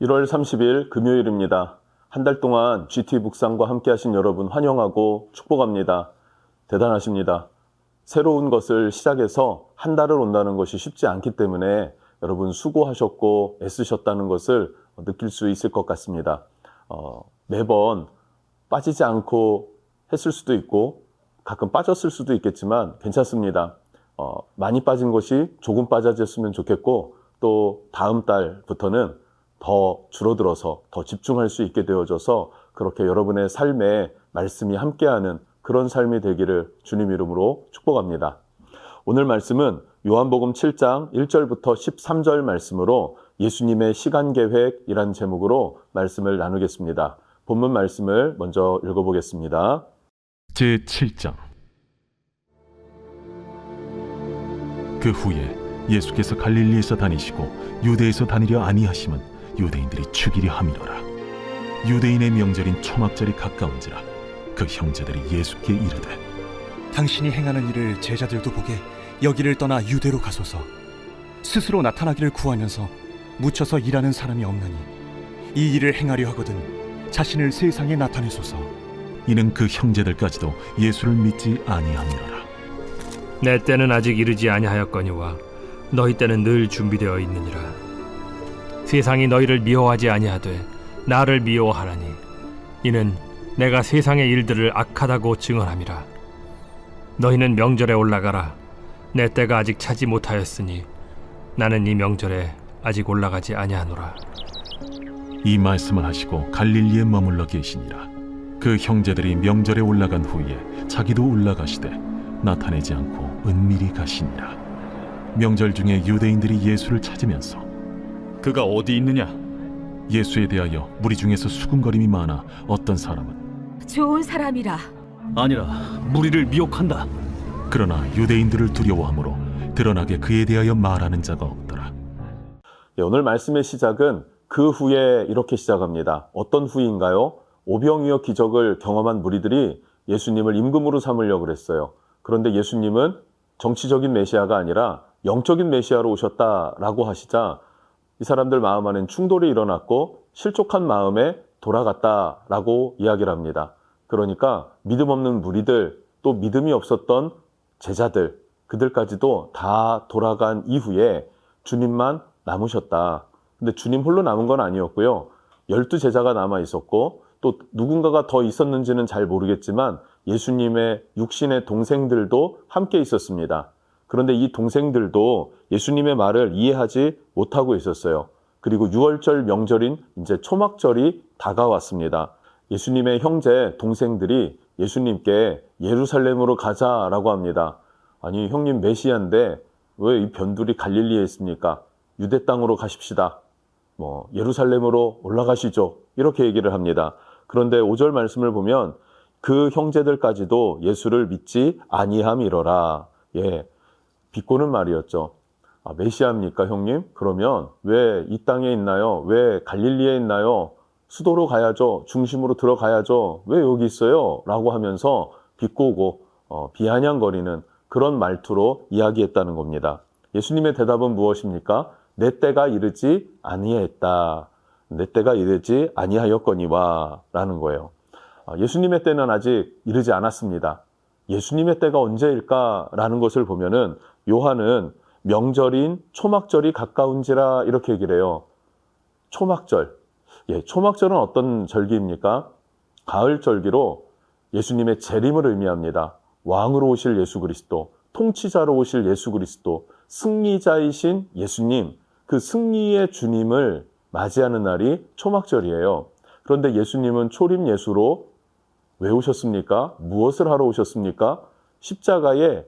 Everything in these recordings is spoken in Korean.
1월 30일 금요일입니다. 한 달 동안 GT 북상과 함께 하신 여러분 환영하고 축복합니다. 대단하십니다. 새로운 것을 시작해서 한 달을 온다는 것이 쉽지 않기 때문에 여러분 수고하셨고 애쓰셨다는 것을 느낄 수 있을 것 같습니다. 어, 매번 빠지지 않고 했을 수도 있고 가끔 빠졌을 수도 있겠지만 괜찮습니다. 어, 많이 빠진 것이 조금 빠져졌으면 좋겠고 또 다음 달부터는 더 줄어들어서 더 집중할 수 있게 되어져서 그렇게 여러분의 삶에 말씀이 함께하는 그런 삶이 되기를 주님 이름으로 축복합니다. 오늘 말씀은 요한복음 7장 1절부터 13절 말씀으로 예수님의 시간 계획이란 제목으로 말씀을 나누겠습니다. 본문 말씀을 먼저 읽어보겠습니다. 제 7장 그 후에 예수께서 갈릴리에서 다니시고 유대에서 다니려 아니하심은 유대인들이 죽이려 함이로라. 유대인의 명절인 초막절이 가까운지라 그 형제들이 예수께 이르되 당신이 행하는 일을 제자들도 보게 여기를 떠나 유대로 가소서. 스스로 나타나기를 구하면서 묻혀서 일하는 사람이 없나니 이 일을 행하려 하거든 자신을 세상에 나타내소서. 이는 그 형제들까지도 예수를 믿지 아니함이로라. 내 때는 아직 이르지 아니하였거니와 너희 때는 늘 준비되어 있느니라 세상이 너희를 미워하지 아니하되 나를 미워하라니 이는 내가 세상의 일들을 악하다고 증언함이라. 너희는 명절에 올라가라. 내 때가 아직 차지 못하였으니 나는 이 명절에 아직 올라가지 아니하노라. 이 말씀을 하시고 갈릴리에 머물러 계시니라. 그 형제들이 명절에 올라간 후에 자기도 올라가시되 나타내지 않고 은밀히 가시니라. 명절 중에 유대인들이 예수를 찾으면서 그가 어디 있느냐? 예수에 대하여 무리 중에서 수군거림이 많아 어떤 사람은 좋은 사람이라 아니라 무리를 미혹한다. 그러나 유대인들을 두려워하므로 드러나게 그에 대하여 말하는 자가 없더라 예, 오늘 말씀의 시작은 그 후에 이렇게 시작합니다. 어떤 후인가요? 오병이어 기적을 경험한 무리들이 예수님을 임금으로 삼으려고 그랬어요. 그런데 예수님은 정치적인 메시아가 아니라 영적인 메시아로 오셨다라고 하시자 이 사람들 마음 안엔 충돌이 일어났고 실족한 마음에 돌아갔다라고 이야기를 합니다. 그러니까 믿음 없는 무리들 또 믿음이 없었던 제자들 그들까지도 다 돌아간 이후에 주님만 남으셨다. 근데 주님 홀로 남은 건 아니었고요. 열두 제자가 남아 있었고 또 누군가가 더 있었는지는 잘 모르겠지만 예수님의 육신의 동생들도 함께 있었습니다. 그런데 이 동생들도 예수님의 말을 이해하지 못하고 있었어요. 그리고 6월절 명절인 이제 초막절이 다가왔습니다. 예수님의 형제 동생들이 예수님께 예루살렘으로 가자라고 합니다. 아니 형님 메시아인데 왜 이 변두리 갈릴리에 있습니까? 유대 땅으로 가십시다. 뭐 예루살렘으로 올라가시죠. 이렇게 얘기를 합니다. 그런데 5절 말씀을 보면 그 형제들까지도 예수를 믿지 아니함이러라. 예. 비꼬는 말이었죠. 아, 메시아입니까, 형님? 그러면 왜 이 땅에 있나요? 왜 갈릴리에 있나요? 수도로 가야죠. 중심으로 들어가야죠. 왜 여기 있어요? 라고 하면서 비꼬고 어, 비아냥거리는 그런 말투로 이야기했다는 겁니다. 예수님의 대답은 무엇입니까? 내 때가 이르지 아니했다. 내 때가 이르지 아니하였거니와 라는 거예요. 아, 예수님의 때는 아직 이르지 않았습니다. 예수님의 때가 언제일까라는 것을 보면은 요한은 명절인 초막절이 가까운지라 이렇게 얘기를 해요. 초막절. 예, 초막절은 어떤 절기입니까? 가을 절기로 예수님의 재림을 의미합니다. 왕으로 오실 예수 그리스도, 통치자로 오실 예수 그리스도, 승리자이신 예수님, 그 승리의 주님을 맞이하는 날이 초막절이에요. 그런데 예수님은 초림 예수로 왜 오셨습니까? 무엇을 하러 오셨습니까? 십자가에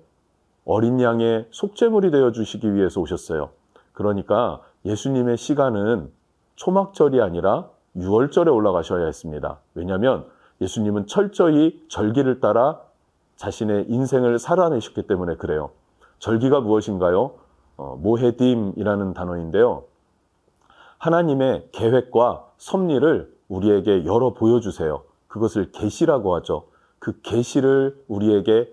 어린 양의 속죄물이 되어 주시기 위해서 오셨어요. 그러니까 예수님의 시간은 초막절이 아니라 6월절에 올라가셔야 했습니다. 왜냐하면 예수님은 철저히 절기를 따라 자신의 인생을 살아내셨기 때문에 그래요. 절기가 무엇인가요? 어, 모헤딤이라는 단어인데요. 하나님의 계획과 섭리를 우리에게 열어 보여주세요. 그것을 계시라고 하죠. 그 계시를 우리에게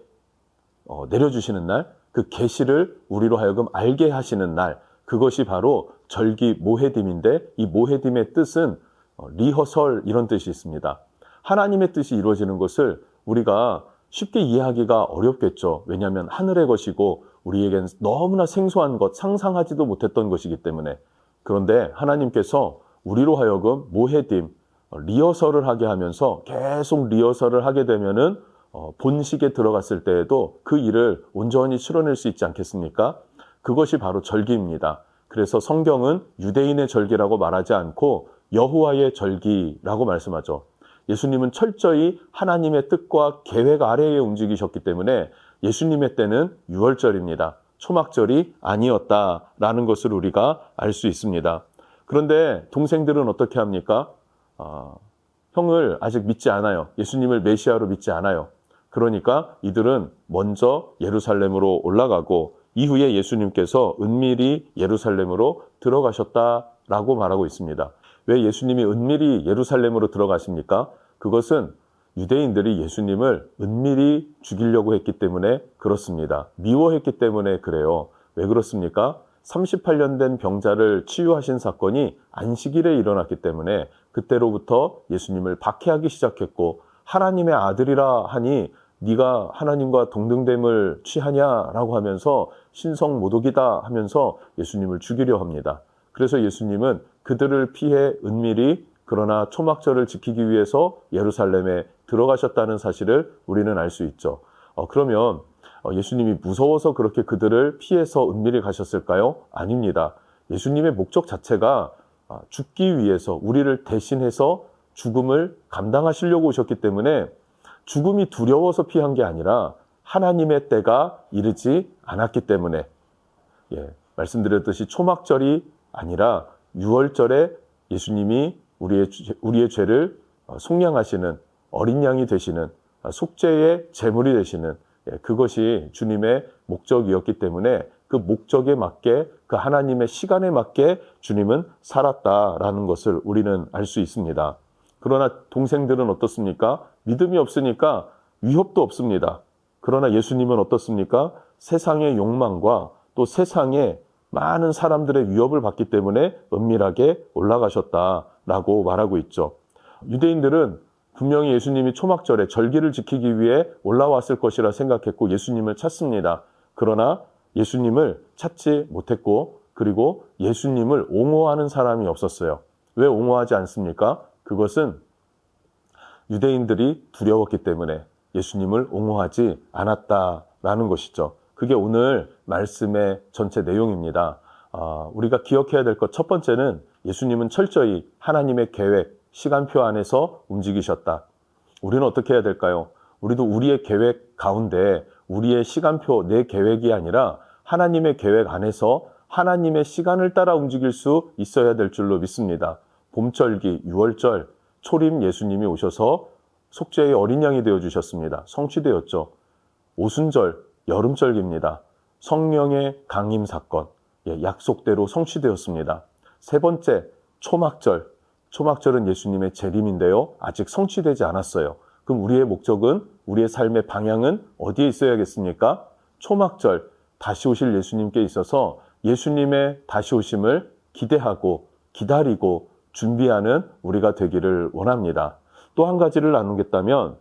어, 내려주시는 날, 그 계시를 우리로 하여금 알게 하시는 날, 그것이 바로 절기 모헤딤인데 이 모헤딤의 뜻은 어, 리허설 이런 뜻이 있습니다. 하나님의 뜻이 이루어지는 것을 우리가 쉽게 이해하기가 어렵겠죠. 왜냐하면 하늘의 것이고 우리에겐 너무나 생소한 것, 상상하지도 못했던 것이기 때문에. 그런데 하나님께서 우리로 하여금 모헤딤, 어, 리허설을 하게 하면서 계속 리허설을 하게 되면은 어, 본식에 들어갔을 때에도 그 일을 온전히 치러낼 수 있지 않겠습니까? 그것이 바로 절기입니다. 그래서 성경은 유대인의 절기라고 말하지 않고 여호와의 절기라고 말씀하죠. 예수님은 철저히 하나님의 뜻과 계획 아래에 움직이셨기 때문에 예수님의 때는 유월절입니다. 초막절이 아니었다라는 것을 우리가 알 수 있습니다. 그런데 동생들은 어떻게 합니까? 아, 형을 아직 믿지 않아요. 예수님을 메시아로 믿지 않아요. 그러니까 이들은 먼저 예루살렘으로 올라가고 이후에 예수님께서 은밀히 예루살렘으로 들어가셨다라고 말하고 있습니다. 왜 예수님이 은밀히 예루살렘으로 들어가십니까? 그것은 유대인들이 예수님을 은밀히 죽이려고 했기 때문에 그렇습니다. 미워했기 때문에 그래요. 왜 그렇습니까? 38년 된 병자를 치유하신 사건이 안식일에 일어났기 때문에 그때로부터 예수님을 박해하기 시작했고 하나님의 아들이라 하니 네가 하나님과 동등됨을 취하냐라고 하면서 신성 모독이다 하면서 예수님을 죽이려 합니다. 그래서 예수님은 그들을 피해 은밀히 그러나 초막절을 지키기 위해서 예루살렘에 들어가셨다는 사실을 우리는 알 수 있죠. 어, 그러면 어, 예수님이 무서워서 그렇게 그들을 피해서 은밀히 가셨을까요? 아닙니다. 예수님의 목적 자체가 아, 죽기 위해서 우리를 대신해서 죽음을 감당하시려고 오셨기 때문에 죽음이 두려워서 피한 게 아니라 하나님의 때가 이르지 않았기 때문에 예, 말씀드렸듯이 초막절이 아니라 유월절에 예수님이 우리의, 죄- 우리의 죄를 어, 속량하시는 어린 양이 되시는 아, 속죄의 제물이 되시는 예, 그것이 주님의 목적이었기 때문에 그 목적에 맞게 그 하나님의 시간에 맞게 주님은 살았다라는 것을 우리는 알 수 있습니다. 그러나 동생들은 어떻습니까? 믿음이 없으니까 위협도 없습니다. 그러나 예수님은 어떻습니까? 세상의 욕망과 또 세상의 많은 사람들의 위협을 받기 때문에 은밀하게 올라가셨다라고 말하고 있죠. 유대인들은 분명히 예수님이 초막절에 절기를 지키기 위해 올라왔을 것이라 생각했고 예수님을 찾습니다. 그러나 예수님을 찾지 못했고 그리고 예수님을 옹호하는 사람이 없었어요. 왜 옹호하지 않습니까? 그것은 유대인들이 두려웠기 때문에 예수님을 옹호하지 않았다라는 것이죠. 그게 오늘 말씀의 전체 내용입니다. 아, 우리가 기억해야 될 것 첫 번째는 예수님은 철저히 하나님의 계획, 시간표 안에서 움직이셨다. 우리는 어떻게 해야 될까요? 우리도 우리의 계획 가운데 우리의 시간표, 내 계획이 아니라 하나님의 계획 안에서 하나님의 시간을 따라 움직일 수 있어야 될 줄로 믿습니다. 봄절기, 유월절, 초림 예수님이 오셔서 속죄의 어린 양이 되어 주셨습니다. 성취되었죠. 오순절, 여름절기입니다. 성령의 강림 사건, 예, 약속대로 성취되었습니다. 세 번째, 초막절. 초막절은 예수님의 재림인데요. 아직 성취되지 않았어요. 그럼 우리의 목적은, 우리의 삶의 방향은 어디에 있어야겠습니까? 초막절, 다시 오실 예수님께 있어서 예수님의 다시 오심을 기대하고 기다리고 준비하는 우리가 되기를 원합니다. 또 한 가지를 나누겠다면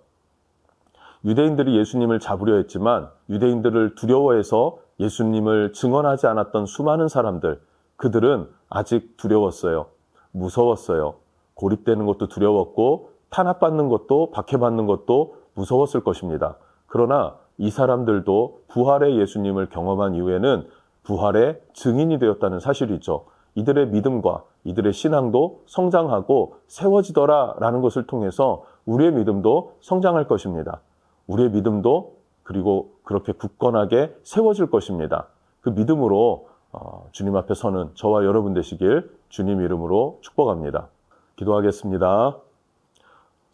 유대인들이 예수님을 잡으려 했지만 유대인들을 두려워해서 예수님을 증언하지 않았던 수많은 사람들, 그들은 아직 두려웠어요. 무서웠어요. 고립되는 것도 두려웠고, 탄압받는 것도, 박해받는 것도 무서웠을 것입니다. 그러나 이 사람들도 부활의 예수님을 경험한 이후에는 부활의 증인이 되었다는 사실이죠. 이들의 믿음과 이들의 신앙도 성장하고 세워지더라라는 것을 통해서 우리의 믿음도 성장할 것입니다. 우리의 믿음도 그리고 그렇게 굳건하게 세워질 것입니다. 그 믿음으로 어, 주님 앞에 서는 저와 여러분 되시길 주님 이름으로 축복합니다. 기도하겠습니다.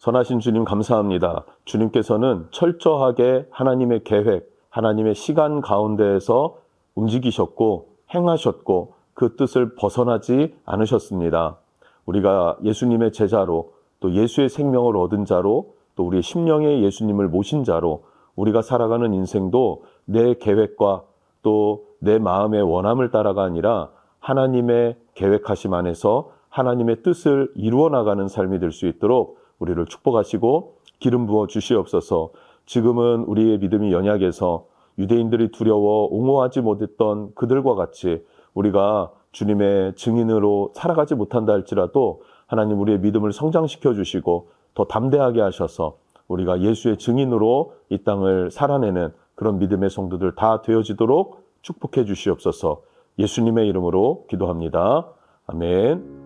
선하신 주님 감사합니다. 주님께서는 철저하게 하나님의 계획, 하나님의 시간 가운데에서 움직이셨고 행하셨고 그 뜻을 벗어나지 않으셨습니다. 우리가 예수님의 제자로 또 예수의 생명을 얻은 자로 또 우리의 심령의 예수님을 모신 자로 우리가 살아가는 인생도 내 계획과 또 내 마음의 원함을 따라가 아니라 하나님의 계획하심 안에서 하나님의 뜻을 이루어 나가는 삶이 될 수 있도록 우리를 축복하시고 기름 부어 주시옵소서. 지금은 우리의 믿음이 연약해서 유대인들이 두려워 옹호하지 못했던 그들과 같이 우리가 주님의 증인으로 살아가지 못한다 할지라도 하나님 우리의 믿음을 성장시켜 주시고 더 담대하게 하셔서 우리가 예수의 증인으로 이 땅을 살아내는 그런 믿음의 성도들 다 되어지도록 축복해 주시옵소서 예수님의 이름으로 기도합니다. 아멘.